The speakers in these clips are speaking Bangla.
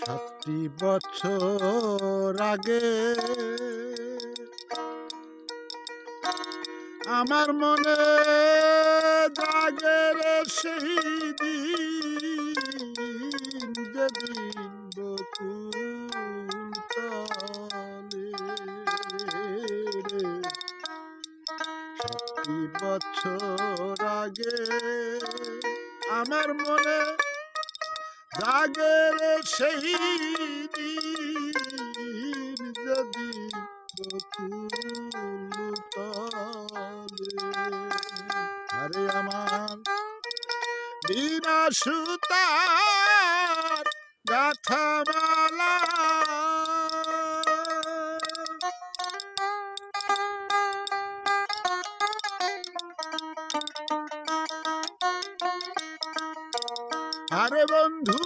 সাতটি বছর আগে আমার মনে জাগের সেই দিন বছর আগে আমার মনে জাগের সেই দিন যদি আরে আমার বিনা সুতার আরে বন্ধু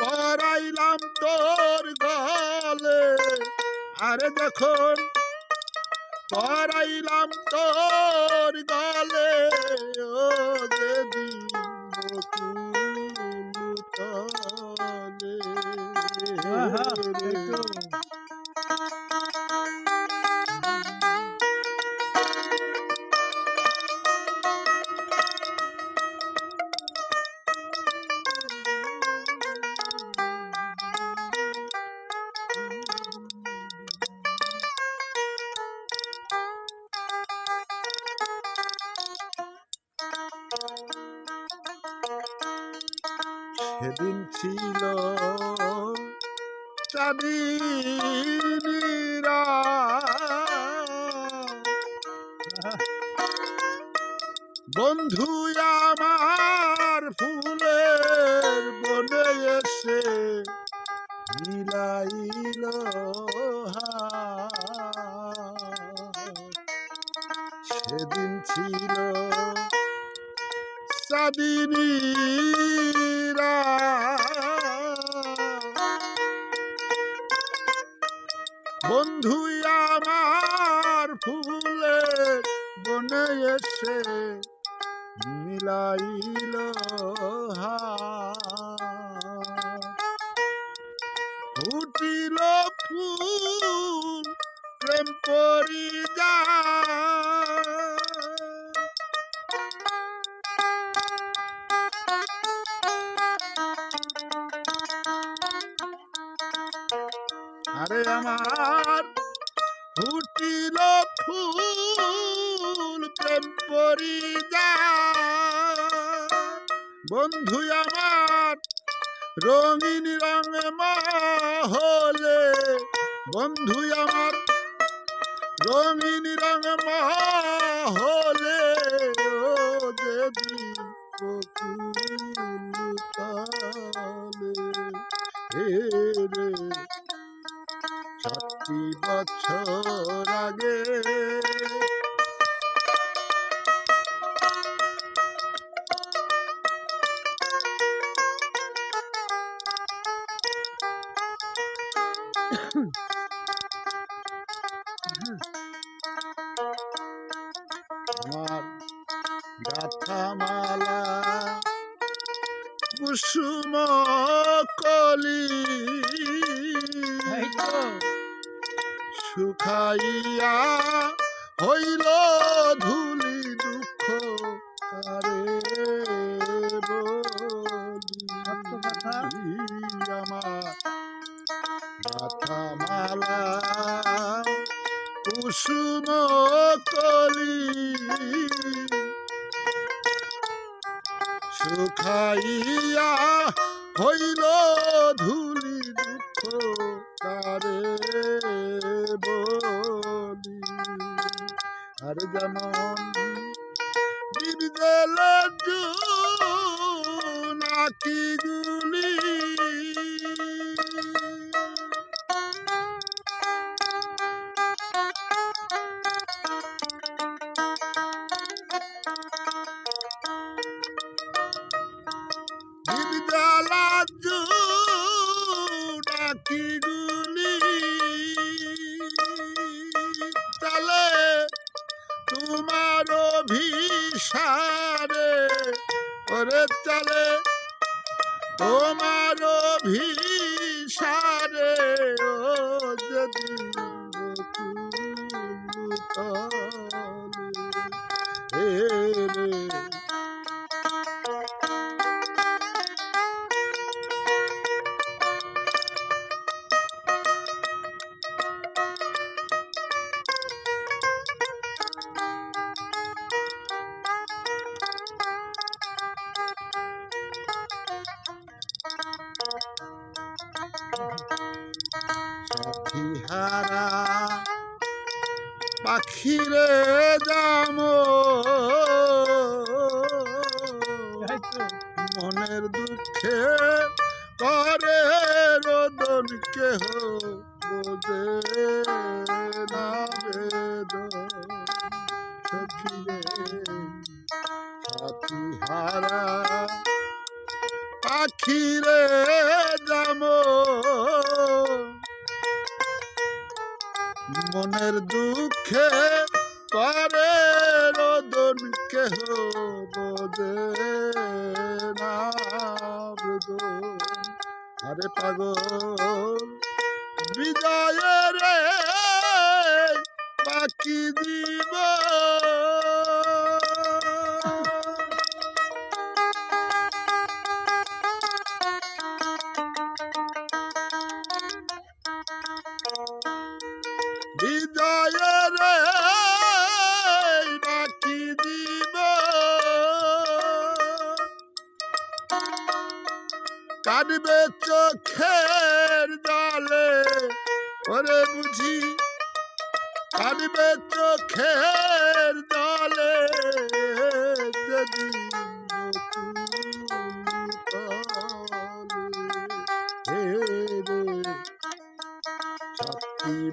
পরাইলাম তোর গলে। আরে দেখুন পরাইলাম তোর গলে ও দেবী সেদিন ছিল বন্ধু আমার ফুলের বন্ধু আমার ফুলে বনে এসে মিলাইল। ফুটিল আরে আমার ফুটিল ফুল, প্রেম পরি যা। বন্ধু আমার, রঙিন রঙ মহলে। বন্ধু আমার, রঙিন রঙ মহলে। বছর আগে আমার গাথামালা কুসুম কলি। শুকাইয়া হইল ধুলি দুঃখ সত্য আমার মাথা মালা কুসুম কলি, শুকাইয়া হইল ধুলি দুঃখ কারে বলি আর যেমন বিরজল নাকি গুলি ওরে চলে তোমার ভিসারে পাখিরে তো মনের দুঃখে করে রোদন কেহ। কেহ বোঝে না আরে পাগল কাটবে চোখের জলে ওরে বুঝি কাটবে চোখের জলে যদি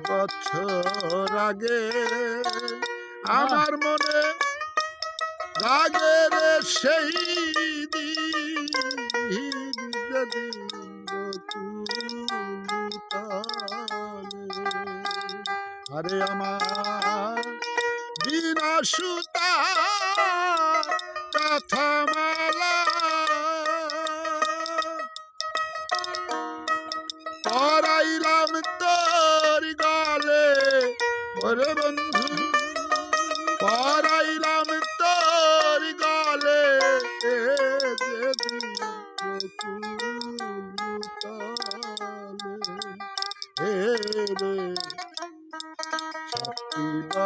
বছর আগে আমার মনে রাগের সেই দিন। আরে আমার বিনা সুতা কথা মালা পরাইলাম তোর গলে ওরে বন্ধু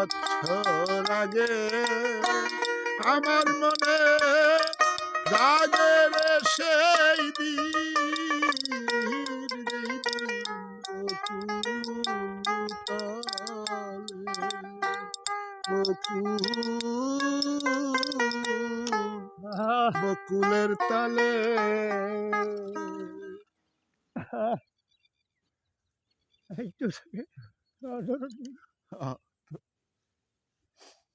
বছর আগে আমার মনে জাগের সেই বকুলের তালে আহ।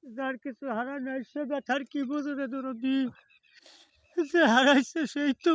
যার কিছু হারা নাই সে ব্যথার কি বোঝে রে দরদি যে হারাইছে সেই তো